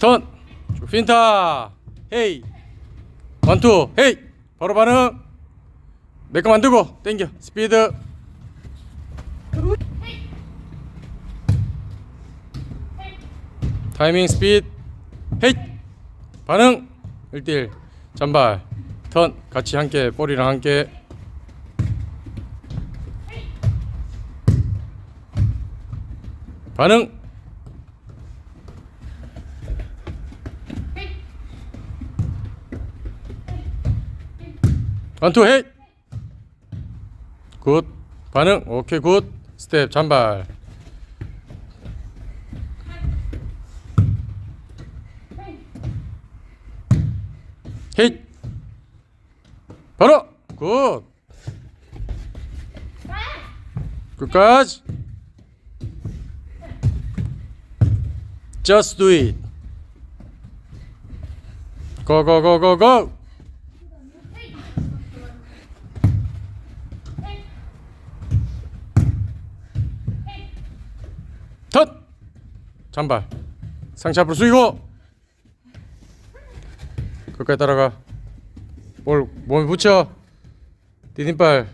턴 핀타 헤이 원투 헤이 바로 반응. 메카 만들고 땡겨. 스피드. 타이밍 스피드. 헤이 반응. 1대1 잔발. 턴 같이 함께 볼이랑 함께. 반응 원투 헤이 굿. 반응. 오케이 굿. 스텝 잔발. 헤이 바로! 굿. 끝까지. Just do it. Go go go go go 턴 잔발. 상체 앞으로 숙이고. 끝까지 따라가. 볼 몸에 붙여. 디딤발